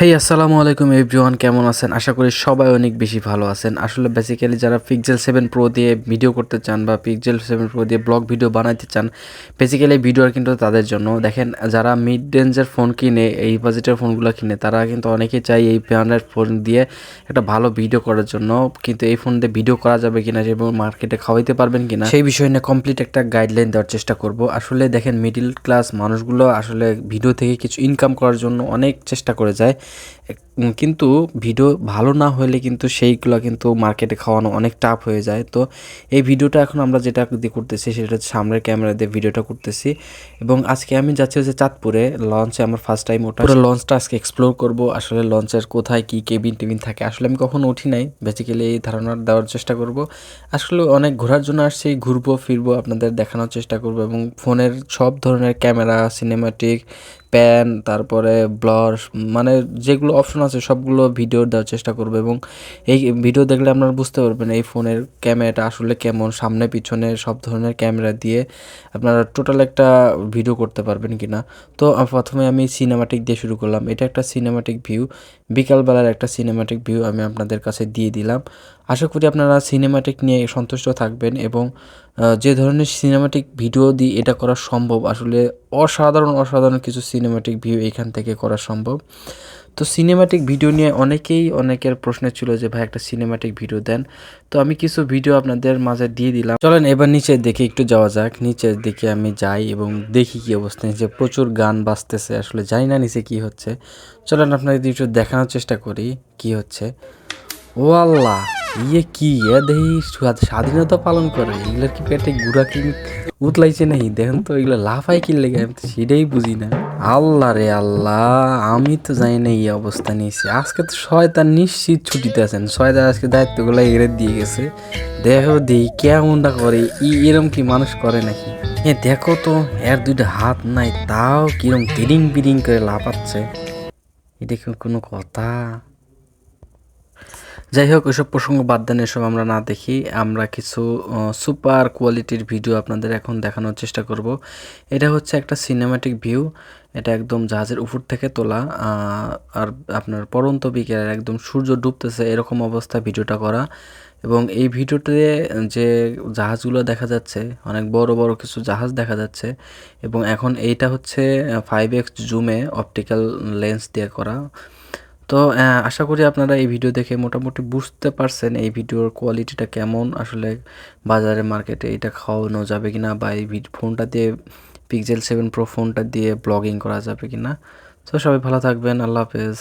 হেই আসসালামু আলাইকুম এভরিওয়ান কেমন আছেন? আশা করি সবাই অনেক বেশি ভালো আছেন। আসলে বেসিক্যালি যারা পিকজেল সেভেন প্রো দিয়ে ভিডিও করতে চান বা পিকজেল সেভেন প্রো দিয়ে ব্লগ ভিডিও বানাইতে চান বেসিক্যালি ভিডিও কিন্তু তাদের জন্য। দেখেন, যারা মিড রেঞ্জের ফোন কিনে, এই বাজেটের ফোনগুলো কিনে, তারা কিন্তু অনেকেই চাই এই ব্র্যান্ডের ফোন দিয়ে একটা ভালো ভিডিও করার জন্য। কিন্তু এই ফোন দিয়ে ভিডিও করা যাবে কিনা এবং মার্কেটে খাওয়াইতে পারবেন কিনা, সেই বিষয় নিয়ে কমপ্লিট একটা গাইডলাইন দেওয়ার চেষ্টা করব। আসলে দেখেন মিডিল ক্লাস মানুষগুলো আসলে ভিডিও থেকে কিছু ইনকাম করার জন্য অনেক চেষ্টা করে যায়। কিন্তু ভিডিও ভালো না হলে কিন্তু সেইগুলো কিন্তু মার্কেটে খাওয়ানো অনেক টাফ হয়ে যায়। তো এই ভিডিওটা এখন আমরা যেটা দিয়ে করতেছি সেটা হচ্ছে সামনের ক্যামেরা দিয়ে ভিডিওটা করতেছি। এবং আজকে আমি যাচ্ছি হচ্ছে চাঁদপুরে লঞ্চে আমার ফার্স্ট টাইম ওটা। পুরো লঞ্চটা আজকে এক্সপ্লোর করব, আসলে লঞ্চের কোথায়, কি কেবিন টেবিন থাকে। আসলে আমি কখনো উঠি নাই বেসিক্যালি এই ধারণা দেওয়ার চেষ্টা করব। আসলে অনেক ঘোরার জন্য আসছি, ঘুরবো, ফিরবো, আপনাদের দেখানোর চেষ্টা করব। এবং ফোনের সব ধরনের ক্যামেরা সিনেমাটিক প্যান তারপরে ব্লার মানে যেগুলো অপশন আছে সবগুলো ভিডিও দেওয়ার চেষ্টা করব এবং এই ভিডিও দেখলে আপনারা বুঝতে পারবেন এই ফোনের ক্যামেরাটা আসলে কেমন, সামনে পিছনে সব ধরনের ক্যামেরা দিয়ে আপনারা টোটাল একটা ভিডিও করতে পারবেন কি না তো প্রথমে আমি সিনেমাটিক দিয়ে শুরু করলাম। এটা একটা সিনেমাটিক ভিউ বিকালবেলার একটা সিনেমাটিক ভিউ আমি আপনাদের কাছে দিয়ে দিলাম। আশা করি আপনারা সিনেমাটিক নিয়ে সন্তুষ্ট থাকবেন এবং যে ধরনের সিনেমাটিক ভিডিও দিয়ে এটা করা সম্ভব, আসলে অসাধারণ অসাধারণ কিছু সিনেমাটিক ভিউ এখান থেকে করা সম্ভব। তো সিনেমাটিক ভিডিও নিয়ে অনেকেই, অনেকের প্রশ্ন ছিল যে, ভাই, একটা সিনেমাটিক ভিডিও দেন। তো আমি কিছু ভিডিও আপনাদের মাঝে দিয়ে দিলাম। চলেন এবার নিচের দিকে একটু যাওয়া যাক। নিচের দিকে আমি যাই এবং দেখি কি অবস্থা। নিচে প্রচুর গান বাজতেছে, আসলে জানি না নিচে কি হচ্ছে। চলেন আপনাদের একটু দেখানোর চেষ্টা করি কি হচ্ছে। ও আল্লাহ ইয়ে কি, এ স্বাধ- স্বাধীনতা পালন করে, এগুলোর কি পেটে গুড়া কি উতলাইছে নাকি দেখেন তো, এগুলো লাফাই কি লেগে, আমি তো সেটাই বুঝি না। আল্লাহ রে আল্লাহ, আমি তো জানি না এই অবস্থা নিয়েছি। আজকে তো শয়তান নিশ্চিত ছুটিতে আছেন। শয়তান আজকে দায়িত্বগুলো এড়ে দিয়ে গেছে। দেখো দেই কেমনটা করে, ই, এরম কি মানুষ করে নাকি? এ দেখো তো, এর দুইটা হাত নাই, তাও কিরম তিরিং বিরিং করে লাফাচ্ছে। এটা কি কোনো কথা? যাই হোক ওইসব প্রসঙ্গ বাদ দেন, এসব আমরা না দেখি। আমরা কিছু সুপার কোয়ালিটির ভিডিও আপনাদের এখন দেখানোর চেষ্টা করব। এটা হচ্ছে একটা সিনেমাটিক ভিউ এটা একদম জাহাজের উপর থেকে তোলা। আর আপনার পরন্ত বিকেলের একদম সূর্য ডুবতেছে, এরকম অবস্থা ভিডিওটা করা। এবং এই ভিডিওতে যে জাহাজগুলো দেখা যাচ্ছে, অনেক বড় বড় কিছু জাহাজ দেখা যাচ্ছে। এবং এখন এইটা হচ্ছে ফাইভ এক্স জুমে অপটিক্যাল লেন্স দিয়ে করা। তো আশা করি আপনারা এই ভিডিও দেখে মোটামুটি বুঝতে পারছেন এই ভিডিওর কোয়ালিটিটা কেমন। আসলে বাজারে মার্কেটে এটা খাওয়ানো যাবে কিনা বা এই ফোনটা দিয়ে পিক্সেল সেভেন প্রো ফোনটা দিয়ে ব্লগিং করা যাবে কিনা। তো সবাই ভালো থাকবেন, আল্লাহ হাফেজ।